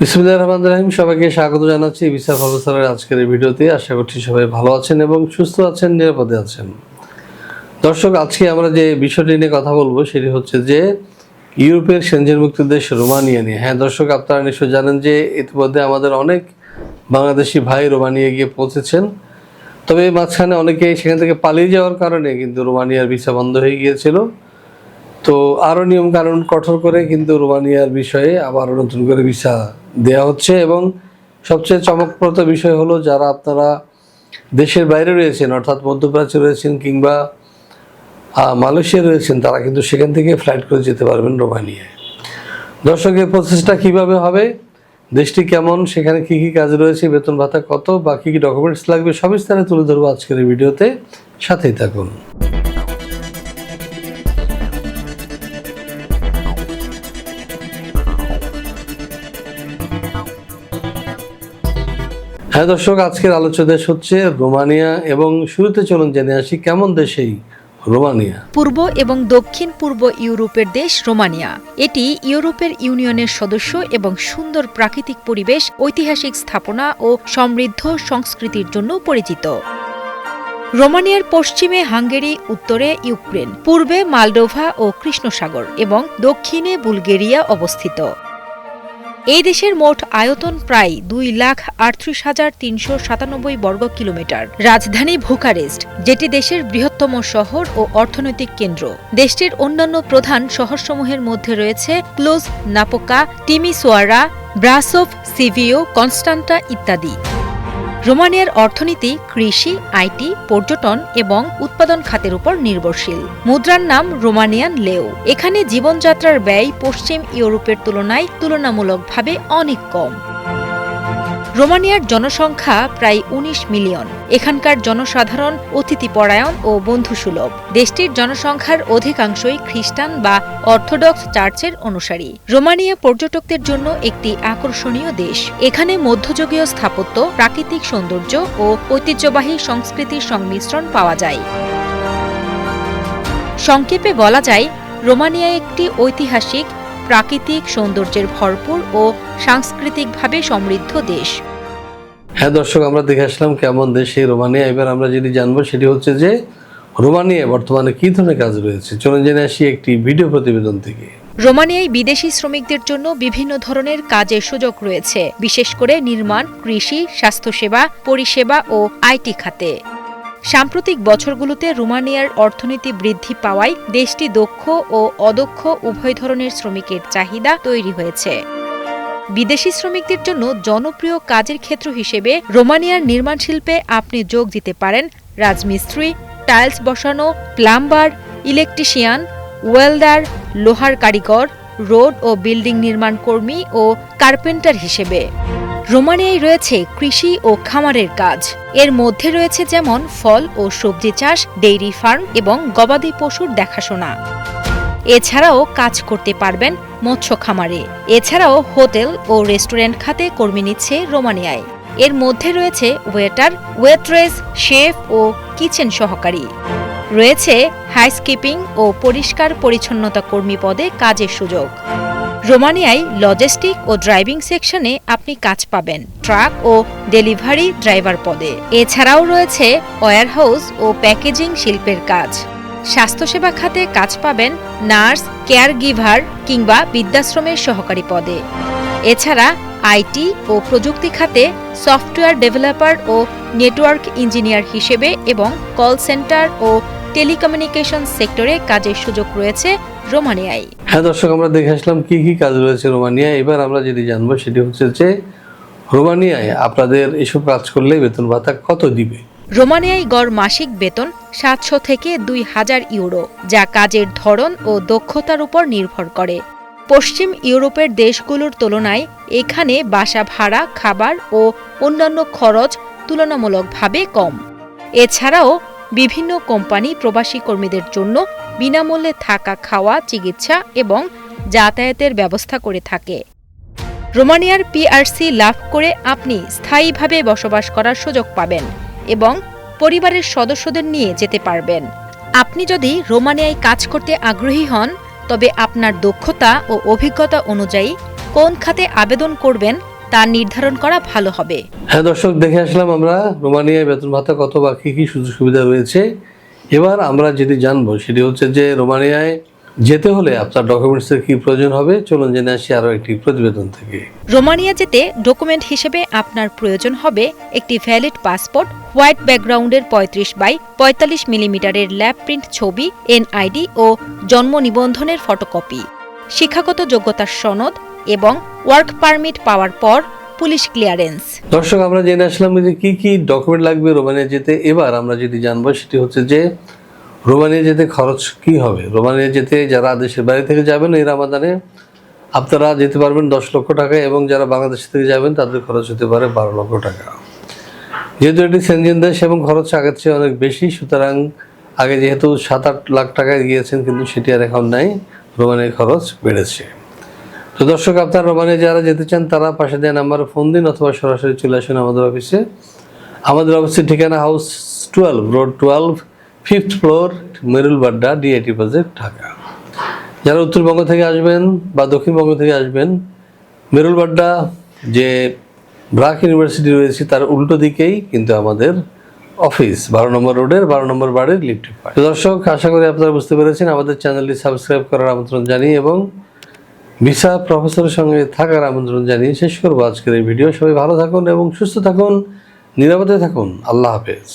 বিসমুল্লাহ রহমান রাহিম। সবাইকে স্বাগত জানাচ্ছি বিসার প্রফেসরের আজকের ভিডিওতে। আশা করছি সবাই ভালো আছেন এবং সুস্থ আছেন, নিরাপদে আছেন। দর্শক, আজকে আমরা যে বিষয়টি নিয়ে কথা বলব সেটি হচ্ছে যে ইউরোপের সেনজেন মুক্ত দেশ রোমানিয়া নিয়ে। হ্যাঁ দর্শক, আপনারা নিশ্চয় জানেন যে ইতিমধ্যে আমাদের অনেক বাংলাদেশি ভাই রোমানিয়া গিয়ে পৌঁছেছেন। তবে মাঝখানে অনেকেই সেখান থেকে পালিয়ে যাওয়ার কারণে কিন্তু রোমানিয়ার ভিসা বন্ধ হয়ে গিয়েছিল। তো আরও নিয়ম কানুন কঠোর করে কিন্তু রোমানিয়ার বিষয়ে আবার নতুন করে ভিসা দেওয়া হচ্ছে এবং সবচেয়ে চমকপ্রদ বিষয় হলো যারা আপনারা দেশের বাইরে রয়েছেন, অর্থাৎ মধ্যপ্রাচ্যে রয়েছেন কিংবা মালয়েশিয়া রয়েছেন, তারা কিন্তু সেখান থেকে ফ্লাইট করে যেতে পারবেন রোমানিয়ায়। দর্শকের প্রসেসটা কীভাবে হবে, দেশটি কেমন, সেখানে কি কি কাজ রয়েছে, বেতন ভাতা কত, বা কী কী ডকুমেন্টস লাগবে, সব স্থানে তুলে ধরবো আজকের এই ভিডিওতে। সাথেই থাকুন। হ্যাঁ দর্শক, আজকের আলোচ্য দেশ হচ্ছে রোমানিয়া এবং শুরুতে চলুন জেনে আসি কেমন দেশ এই রোমানিয়া। পূর্ব এবং দক্ষিণ পূর্ব ইউরোপের দেশ রোমানিয়া। এটি ইউরোপের ইউনিয়নের সদস্য এবং সুন্দর প্রাকৃতিক পরিবেশ, ঐতিহাসিক স্থাপনা ও সমৃদ্ধ সংস্কৃতির জন্য পরিচিত। রোমানিয়ার পশ্চিমে হাঙ্গেরি, উত্তরে ইউক্রেন, পূর্বে মালডোভা ও কৃষ্ণসাগর এবং দক্ষিণে বুলগেরিয়া অবস্থিত। এই দেশের মোট আয়তন প্রায় দুই লাখ আটত্রিশ হাজার তিনশো সাতানব্বই বর্গ কিলোমিটার। রাজধানী ভুকারেস্ট যেটি দেশের বৃহত্তম শহর ও অর্থনৈতিক কেন্দ্র। দেশটির অন্যান্য প্রধান শহরসমূহের মধ্যে রয়েছে ক্লোজ নাপোকা টিমিসোয়ারা ব্রাসোভ, সিভিও, কনস্টান্টা ইত্যাদি। রোমানিয়ার অর্থনীতি, কৃষি, আইটি, পর্যটন এবং উৎপাদন খাতের উপর নির্ভরশীল। মুদ্রার নাম রোমানিয়ান লেও। এখানে জীবনযাত্রার ব্যয় পশ্চিম ইউরোপের তুলনায় তুলনামূলকভাবে অনেক কম। রোমানিয়ার জনসংখ্যা প্রায় ১৯ মিলিয়ন। এখানকার জনসাধারণ অতিথিপরায়ণ ও বন্ধুসুলভ। দেশটির জনসংখ্যার অধিকাংশই খ্রিস্টান বা অর্থোডক্স চার্চের অনুসারী। রোমানিয়া পর্যটকদের জন্য একটি আকর্ষণীয় দেশ। এখানে মধ্যযুগীয় স্থাপত্য, প্রাকৃতিক সৌন্দর্য ও ঐতিহ্যবাহী সংস্কৃতির সংমিশ্রণ পাওয়া যায়। সংক্ষেপে বলা যায়, রোমানিয়া একটি ঐতিহাসিক প্রাকৃতিক সৌন্দর্যের ভরপুর ও সাংস্কৃতিকভাবে সমৃদ্ধ দেশ। হ্যাঁ দর্শক আমরা দেখে আসলাম কেমন দেশ এই রোমানিয়া। এবার আমরা যেটি জানব সেটি হচ্ছে যে রোমানিয়া বর্তমানে কী ধরনের কাজ রয়েছে? চলুন জেনে আসি একটি ভিডিও প্রতিবেদন থেকে। রোমানিয়ায় বিদেশি শ্রমিকদের জন্য বিভিন্ন ধরনের কাজের সুযোগ রয়েছে বিশেষ করে নির্মাণ কৃষি স্বাস্থ্যসেবা পরিষেবা ও আইটি খাতে। সাম্প্রতিক বছরগুলোতে রোমানিয়ার অর্থনীতি বৃদ্ধি পাওয়ায় দেশটি দক্ষ ও অদক্ষ উভয় ধরনের শ্রমিকের চাহিদা তৈরি হয়েছে। বিদেশি শ্রমিকদের জন্য জনপ্রিয় কাজের ক্ষেত্র হিসেবে রোমানিয়ার নির্মাণ শিল্পে আপনি যোগ দিতে পারেন রাজমিস্ত্রি, টাইলস বসানো, প্লাম্বার, ইলেকট্রিশিয়ান ওয়েলদার লোহার কারিগর, রোড ও বিল্ডিং নির্মাণ কর্মী ও কার্পেন্টার হিসেবে। রোমানিয়ায় রয়েছে কৃষি ও খামারের কাজ। এর মধ্যে রয়েছে যেমন ফল ও সবজি চাষ, ডেইরি ফার্ম এবং গবাদি পশুর দেখাশোনা। এছাড়াও কাজ করতে পারবেন মৎস্য খামারে। এছাড়াও হোটেল ও রেস্টুরেন্ট খাতে কর্মী নিচ্ছে রোমানিয়ায়। এর মধ্যে রয়েছে ওয়েটার, ওয়েট্রেস, শেফ ও কিচেন সহকারী। রয়েছে হাইস্কিপিং ও পরিষ্কার পরিচ্ছন্নতা কর্মী পদে কাজের সুযোগ। রোমানিয়ায় লজিস্টিক ও ড্রাইভিং সেকশনে আপনি কাজ পাবেন, ট্রাক ও ডেলিভারি ড্রাইভার পদে। এছাড়াও রয়েছে ওয়্যারহাউস ও প্যাকেজিং শিল্পের কাজ। স্বাস্থ্যসেবা খাতে কাজ পাবেন নার্স কেয়ার গিভার কিংবা বৃদ্ধাশ্রমের সহকারী পদে। এছাড়া আইটি ও প্রযুক্তি খাতে সফটওয়্যার ডেভেলপার ও নেটওয়ার্ক ইঞ্জিনিয়ার হিসেবে এবং কল সেন্টার ও টেলিকমিউনিকেশন সেক্টরে কাজের সুযোগ রয়েছে রোমানিয়ায়। হ্যাঁ দর্শক আমরা দেখে আসলাম কি কি কাজ রয়েছে রোমানিয়া এবার আমরা যেটি জানব সেটি হচ্ছে যে রোমানিয়ায় আপনাদের এসব কাজ করলে বেতন ভাতা কত দিবে? রোমানিয়ায় গড় মাসিক বেতন সাতশো থেকে দুই হাজার ইউরো যা কাজের ধরন ও দক্ষতার উপর নির্ভর করে। পশ্চিম ইউরোপের দেশগুলোর তুলনায় এখানে বাসা ভাড়া খাবার ও অন্যান্য খরচ তুলনামূলকভাবে কম। এছাড়াও বিভিন্ন কোম্পানি প্রবাসী কর্মীদের জন্য বিনামূল্যে থাকা খাওয়া, চিকিৎসা এবং যাতায়াতের ব্যবস্থা করে থাকে। রোমানিয়ার পিআরসি লাভ করে আপনি স্থায়ীভাবে বসবাস করার সুযোগ পাবেন এবং পরিবারের সদস্যদের নিয়ে যেতে পারবেন। আপনি যদি রোমানিয়ায় কাজ করতে আগ্রহী হন, তবে আপনার দক্ষতা ও অভিজ্ঞতা অনুযায়ী কোন খাতে আবেদন করবেন তা নির্ধারণ করা ভালো হবে। হ্যাঁ দর্শক দেখে আসলাম আমরা রোমানিয়ায় বেতন ভাতা কত বা কী কী সুযোগ সুবিধা রয়েছে। এবার আমরা যেটি জানব সেটি হচ্ছে যে রোমানিয়ায় যেতে হলে আপনার ডকুমেন্টসের কী প্রয়োজন হবে? চলুন জেনে আসি আরও একটি প্রতিবেদন থেকে। রোমানিয়া যেতে ডকুমেন্ট হিসেবে আপনার প্রয়োজন হবে একটি ভ্যালিড পাসপোর্ট হোয়াইট ব্যাকগ্রাউন্ডের পঁয়ত্রিশ বাই পঁয়তাল্লিশ মিলিমিটারের ল্যাব প্রিন্ট ছবি এনআইডি ও জন্ম নিবন্ধনের ফটোকপি। শিক্ষাগত যোগ্যতার সনদ এবং ওয়ার্ক পারমিট পাওয়ার পর পুলিশ ক্লিয়ারেন্স। দর্শক, আমরা জেনে আসলাম যে কি কি ডকুমেন্ট লাগবে রোমানিয়া যেতে। এবার আমরা যেটি জানব সেটি হচ্ছে যে রোমানিয়া যেতে খরচ কি হবে? রোমানিয়া যেতে যারা দেশের বাইরে থেকে যাবেন এই রামাদানে, আপনারা যেতে পারবেন দশ লক্ষ টাকা এবং যারা বাংলাদেশ থেকে যাবেন তাদের খরচ হতে পারে বারো লক্ষ টাকা। যেহেতু এটি সেনজেন দেশ এবং খরচ আগের চেয়ে অনেক বেশি, সুতরাং আগে যেহেতু সাত আট লাখ টাকায় গিয়েছেন, কিন্তু সেটি আর এখন নাই। রোমানিয়ার খরচ বেড়েছে। তো দর্শক, আপনার রোমানিয়া যারা যেতে চান, তারা পাশে দেন নাম্বারে ফোন দিন অথবা সরাসরি চলে আসুন আমাদের অফিসে। আমাদের অফিসের ঠিকানা house twelve, road twelve, fifth floor Merul Badda DIT project Dhaka. যারা উত্তরবঙ্গ থেকে আসবেন বা দক্ষিণবঙ্গ থেকে আসবেন মেরুল বাড্ডা যে ব্রাক ইউনিভার্সিটি রয়েছে, তার উল্টো দিকেই কিন্তু আমাদের অফিস, বারো নম্বর রোডের, বারো নম্বর বাড়ির লিফটে দর্শক, আশা করি আপনারা বুঝতে পেরেছেন, আমাদের চ্যানেলটি সাবস্ক্রাইব করার আমন্ত্রণ জানিয়ে এবং ভিসা প্রফেসরের সঙ্গে থাকার আমন্ত্রণ জানিয়ে শেষ করব আজকের এই ভিডিও। সবাই ভালো থাকুন এবং সুস্থ থাকুন, নিরাপদে থাকুন। আল্লাহ হাফেজ।